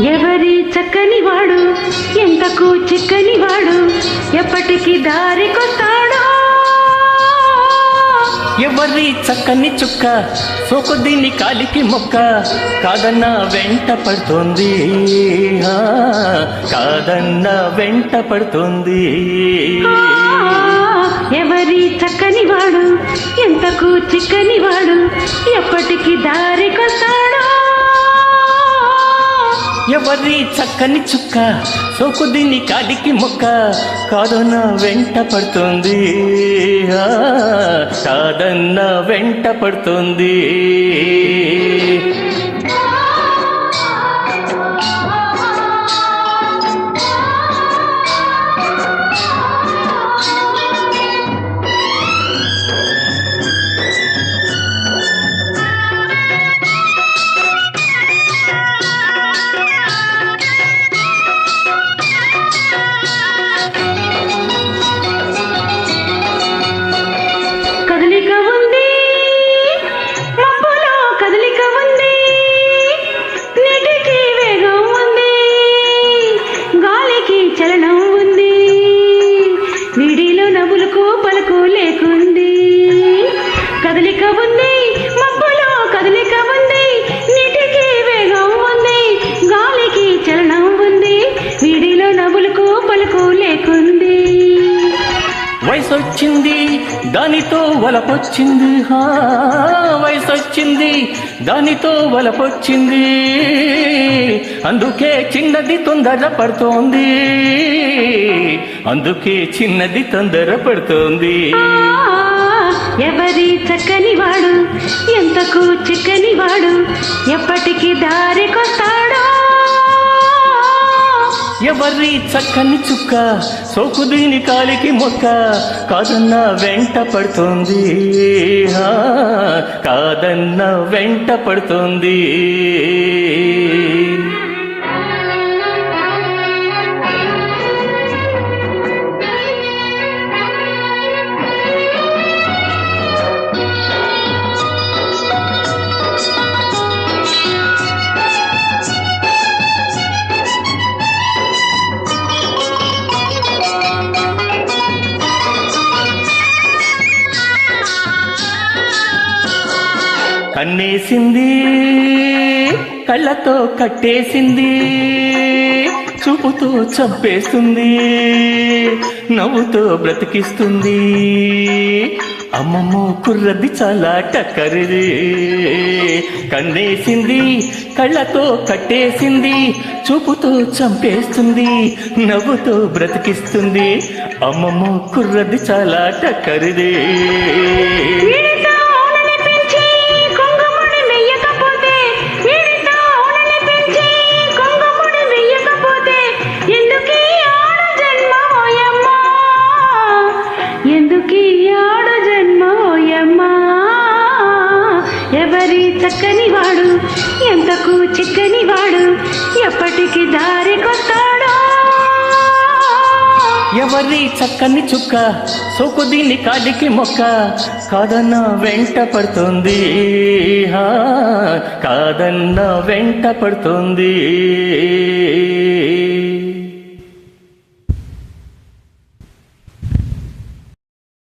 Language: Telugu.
చక్కని వాడు ఎంతకు చిక్కని వాడు ఎప్పటికి దారికొస్తాడో ఎవరి చక్కని చుక్క? సోకు దీని కాలికి మొక్క. కాదన్న వెంట పడుతుంది. కాదన్న వెంట పడుతుంది. ఎవరి చక్కని వాడు ఎంతకు చిక్కని వాడు ఎప్పటికి దారికొస్తాడో ఎవరి చక్కని చుక్క? సోకు దీని కాలికి మొక్క. కాదన్న వెంట పడుతుంది. ఆ, కాదన్న వెంట పడుతుంది. వయసు వచ్చింది దానితో వలపొచ్చింది. హా వయసు వచ్చింది దానితో వలపొచ్చింది. అందుకే చిన్నది తొందర పడుతోంది. అందుకే చిన్నది తొందర పడుతోంది. ఎవరి చక్కని వాడు ఎంతకు చిక్కని వాడు ఎప్పటికి దారికొస్తాడో ఎవరి చక్కని చుక్క సోకు దీని కాలికి మొక్క కాదన్న వెంట పడుతోంది. కాదన్న వెంట పడుతోంది. కన్నేసింది కళ్ళతో కట్టేసింది చూపుతో చంపేస్తుంది నవ్వుతో బ్రతికిస్తుంది. అమ్మమ్మో కుర్రది చాలా టక్కరిది. కన్నేసింది కళ్ళతో కట్టేసింది చూపుతో చంపేస్తుంది నవ్వుతో బ్రతికిస్తుంది. అమ్మమ్మో కుర్రది చాలా టక్కరిది. చక్కని వాడు ఎంతకు చిక్కని వాడు ఎప్పటికి దారికొస్తాడో ఎవరి చక్కని చుక్క? సోకు దీని కాడికి మొక్క? కాదన్న వెంట పడుతుంది. కాదన్న వెంట పడుతుంది.